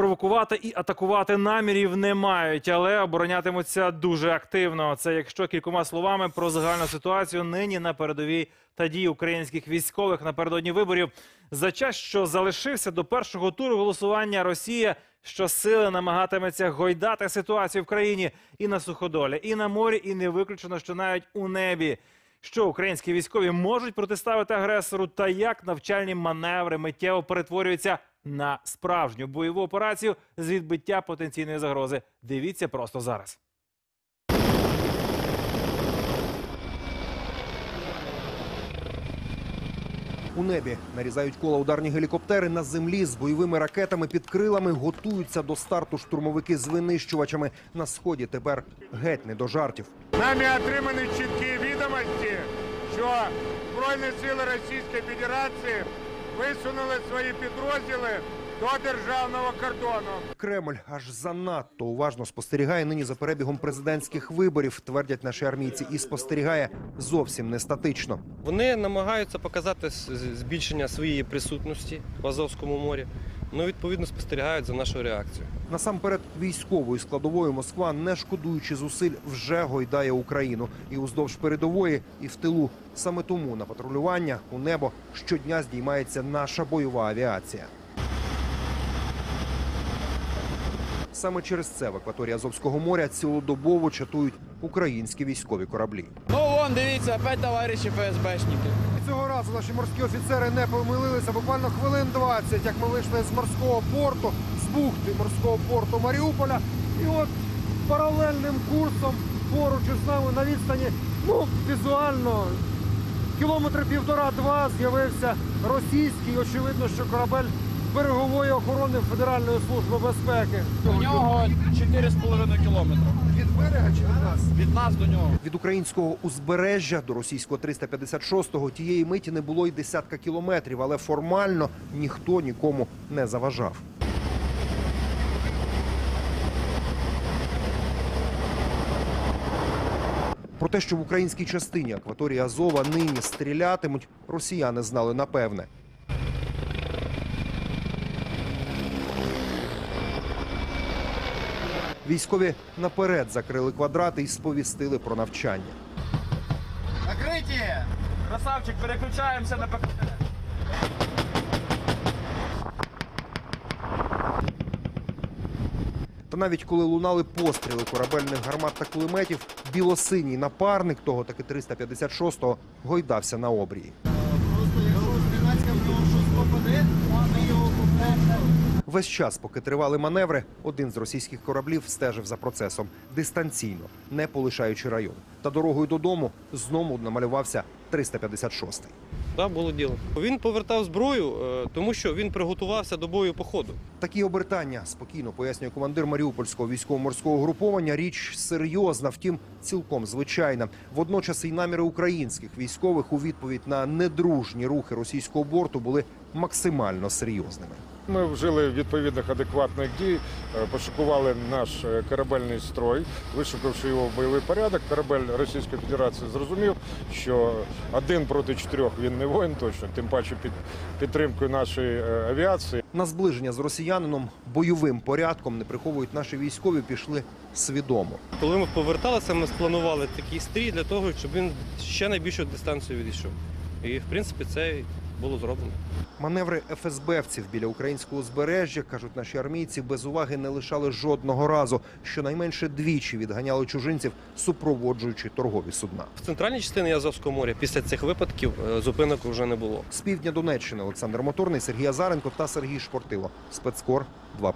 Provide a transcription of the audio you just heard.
Провокувати і атакувати намірів не мають, але оборонятимуться дуже активно. Це якщо кількома словами про загальну ситуацію нині на передовій та дії українських військових напередодні виборів. За час, що залишився до першого туру голосування, Росія щосили намагатиметься гойдати ситуацію в країні і на суходолі, і на морі, і не виключено, що навіть у небі. Що українські військові можуть протиставити агресору, та як навчальні маневри миттєво перетворюються на справжню бойову операцію з відбиття потенційної загрози. Дивіться просто зараз. У небі нарізають кола ударні гелікоптери на землі з бойовими ракетами під крилами. Готуються до старту штурмовики з винищувачами. На сході тепер геть не до жартів. Нами отримані чіткі відомості, що Збройні сили Російської Федерації висунули свої підрозділи до державного кордону. Кремль аж занадто уважно спостерігає нині за перебігом президентських виборів, твердять наші армійці, і спостерігає зовсім не статично. Вони намагаються показати збільшення своєї присутності в Азовському морі. Ну, відповідно, спостерігають за нашою реакцією. Насамперед, військовою складовою Москва, не шкодуючи зусиль, вже гойдає Україну і уздовж передової, і в тилу. Саме тому на патрулювання у небо щодня здіймається наша бойова авіація. Саме через це в акваторії Азовського моря цілодобово чатують українські військові кораблі. Ну вон, дивіться, опять товариші ФСБшники. Цього разу наші морські офіцери не помилилися. Буквально хвилин 20, як ми вийшли з морського порту, з бухти морського порту Маріуполя. І от паралельним курсом поруч із нами на відстані, ну, візуально, кілометри півтора-два з'явився російський, очевидно, що корабель берегової охорони Федеральної служби безпеки. У нього 4,5 кілометри. Від берега чи від нас? Від нас до нього. Від українського узбережжя до російського 356-го тієї миті не було й десятка кілометрів, але формально ніхто нікому не заважав. Про те, що в українській частині акваторії Азова нині стрілятимуть, росіяни знали напевне. Військові наперед закрили квадрати і сповістили про навчання. Накриті! Красавчик, переключаємося на ПКТ. Та навіть коли лунали постріли корабельних гармат та кулеметів, білосиній напарник того таки 356-го гойдався на обрії. Весь час, поки тривали маневри, один з російських кораблів стежив за процесом дистанційно, не полишаючи район. Та дорогою додому знову намалювався 356-й. Так, було діло. Він повертав зброю, е, тому що він приготувався до бою по ходу. Такі обертання спокійно пояснює командир Маріупольського військово-морського груповання. Річ серйозна, втім, цілком звичайна. Водночас і наміри українських військових у відповідь на недружні рухи російського борту були максимально серйозними. Ми вжили відповідних адекватних дій, е, пошукували наш е, корабельний строй, вишукавши його в бойовий порядок. Корабель Російської Федерації зрозумів, що один проти чотирьох він не воїн точно, тим паче під підтримкою нашої е, авіації. На зближення з росіянином бойовим порядком не приховують наші військові. Пішли свідомо. Коли ми поверталися, ми спланували такий стрій для того, щоб він ще найбільшу дистанцію відійшов. І, в принципі, це було зроблено. Маневри ФСБівців біля українського узбережжя, кажуть наші армійці, без уваги не лишали жодного разу. Щонайменше двічі відганяли чужинців, супроводжуючи торгові судна. В центральній частині Азовського моря після цих випадків е, зупинок вже не було. З півдня Донеччини Олександр Моторний, Сергій Азаренко та Сергій Шпортило. Спецкор 2+.